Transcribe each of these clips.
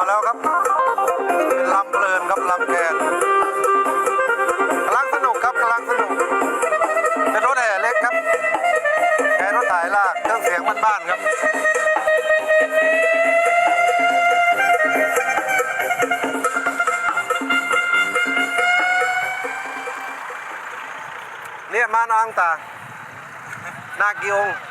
าแล้วครับลำเพลินครับลำแคนกำลังสนุกครับกำลังสนุกเป็นรถแห่เล็กครับแห่รถถ่ายลากเครื่องเสียงบ้านๆครับเนี่ยมานาอังตานากิองค์ดอกพนมมาลอง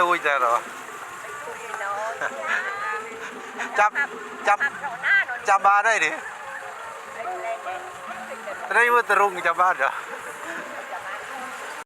ตูจะเหรอคุยเนาะจำจขับเขาหน้าหน่อยำจำบ้านได้ดิได้ว่าตะรุงจำบ้านเหรอเ